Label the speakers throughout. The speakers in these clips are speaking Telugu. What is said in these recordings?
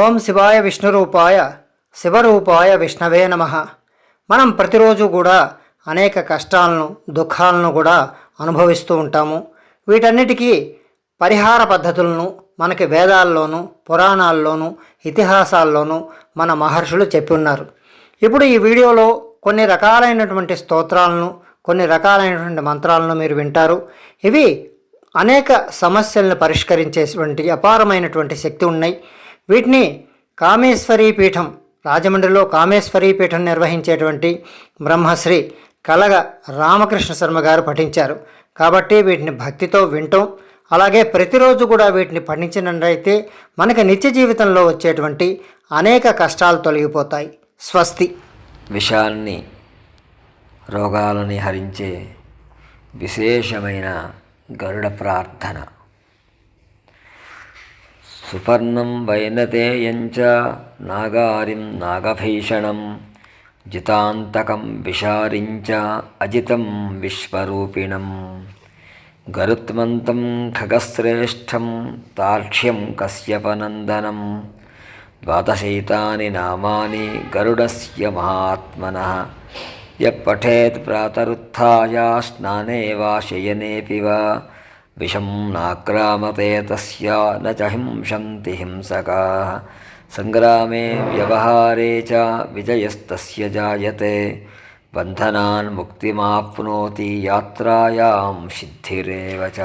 Speaker 1: ఓం శివాయ విష్ణురూపాయ శివరూపాయ విష్ణవే నమ. మనం ప్రతిరోజు కూడా అనేక కష్టాలను దుఃఖాలను కూడా అనుభవిస్తూ ఉంటాము. వీటన్నిటికీ పరిహార పద్ధతులను మనకి వేదాల్లోనూ పురాణాల్లోనూ ఇతిహాసాల్లోనూ మన మహర్షులు చెప్పి ఉన్నారు ఇప్పుడు ఈ వీడియోలో కొన్ని రకాలైనటువంటి స్తోత్రాలను కొన్ని రకాలైనటువంటి మంత్రాలను మీరు వింటారు. ఇవి అనేక సమస్యలను పరిష్కరించేటువంటి అపారమైనటువంటి శక్తి ఉన్నాయి. వీటిని కామేశ్వరీ పీఠం రాజమండ్రిలో కామేశ్వరీ పీఠం నిర్వహించేటువంటి బ్రహ్మశ్రీ కలగ రామకృష్ణ శర్మ గారు పఠించారు. కాబట్టి వీటిని భక్తితో వింటాం. అలాగే ప్రతిరోజు కూడా వీటిని పఠించినట్లయితే మనకి నిత్య జీవితంలో వచ్చేటువంటి అనేక కష్టాలు తొలగిపోతాయి. స్వస్తి.
Speaker 2: విషాన్ని రోగాలని హరించే విశేషమైన గరుడ ప్రార్థన. సుపర్ణం వైనతేయంచ నాగారిం నాగభీషణం జితాంతకం విశారించ అజితం విశ్వరూపిణం. గరుత్మంతం ఖగశ్రేష్టం తార్క్ష్యం కశ్యపనందనం ద్వాదశైతాని నామాని గరుడస్య మహాత్మన. య పఠేత్ ప్రాతరుత్థాయ స్నానే వా శయనేపి వా विषं नाक्रामते तस्य न च हिंसन्ति हिंसकाः। सङ्ग्रामे व्यवहारे च विजयस्तस्य जायते। बन्धनान् मुक्तिमाप्नोति यात्रायां सिद्धिरेव च।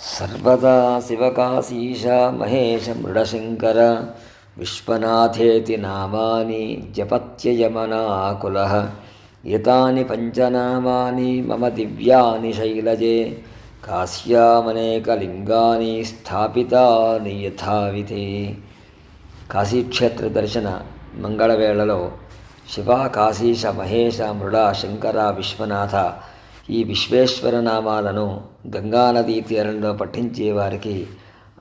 Speaker 2: सर्वदा शिवकाशीश महेशमृडशङ्कर विश्वनाथेति नामानि जपत्ययमनाकुलः। एतानि पञ्चनामानि मम दिव्यानि शैलजे काश्यामनेकलिङ्गानि स्थापितानि యథావిధి కాశీక్షేత్ర దర్శన మంగళవేళలో శివ కాశీశ మహేశ మృడ శంకర విశ్వనాథ ఈ విశ్వేశ్వర నామాలను గంగానదీ తీరంలో పఠించే వారికి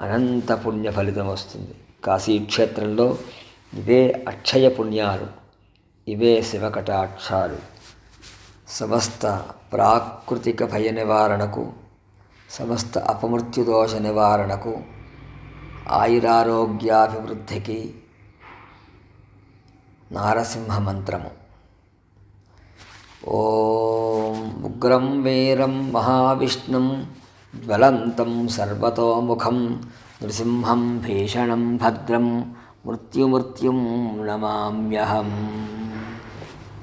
Speaker 2: అనంత పుణ్య ఫలితం వస్తుంది కాశీక్షేత్రంలో ఇవే అక్షయ పుణ్యాలు ఇవే శివకటాక్షాలు. సమస్త ప్రాకృతిక భయ నివారణకు సమస్త అపమృత్యుదోష నివారణకు ఆయురారోగ్యాభివృద్ధికి నారసింహ మంత్రము. ఓం ఉగ్రం వీరం మహావిష్ణుం జ్వలంతం సర్వతోముఖం నృసింహం భీషణం భద్రం మృత్యుమృత్యుం నమామ్యహం.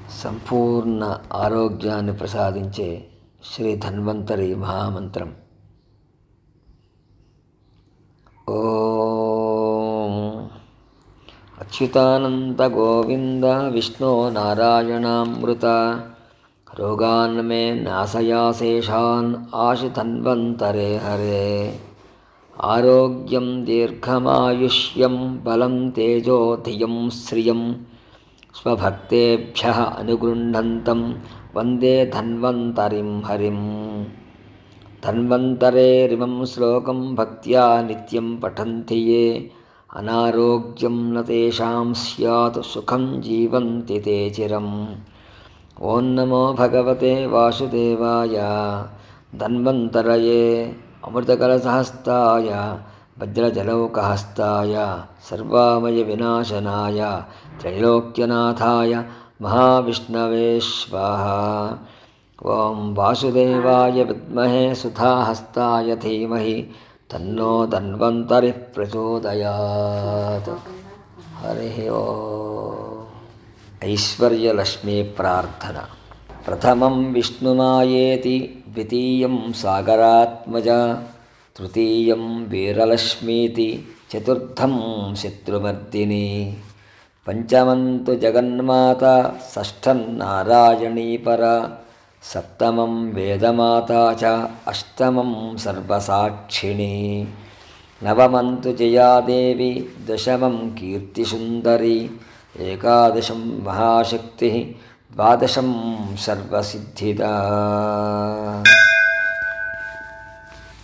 Speaker 2: సంపూర్ణ ఆరోగ్యాన్ని ప్రసాదించే శ్రీ ధన్వంతరి మహామంత్రం. ఓం అచ్యుతానంద గోవింద విష్ణో నారాయణామృత రోగాన్ మే నాశయాశేషాన్ ఆశితన్వంతరే హరే. ఆరోగ్యం దీర్ఘమాయుష్యం బలం తేజోధియం శ్రియం స్వభక్తేభ్య అనుగృహంతం వందే ధన్వంతరిం హరిం. ధన్వంతరేరిమం శ్లోకం భక్త్యా నిత్యం పఠంతి ఏ అనారోగ్యం నేషాం సత్ సుఖం జీవంతి తే చిరం. ఓం నమో భగవతే వాసుదేవాయ. ధన్వంతరయే. అమృతకలసహస్తాయ वज्रजलौकहस्ताय सर्वामयविनाशनाय, त्रैलोक्यनाथाय, महाविष्णवे स्वाहा। ओं वासुदेवाय विद्महे सुधाहस्ताय धीमहि, तन्नो धन्वंतरि प्रचोदयात् हरि ओ। ऐश्वर्यलक्ष्मीप्रार्थना प्रथमं विष्णुमायेति, द्वितीयं सागरात्मजा। తృతీయం వీరలక్ష్మీతి చతుర్థం శత్రుమర్దిని. పంచమంతు జగన్మాత షష్ఠం నారాయణీపర సప్తమం వేదమాత చ అష్టమం సర్వసాక్షిణి. నవమంతు జయాదేవి దశమం కీర్తిసుందరి ఏకాదశం మహాశక్తి ద్వాదశం సర్వసిద్ధిదా.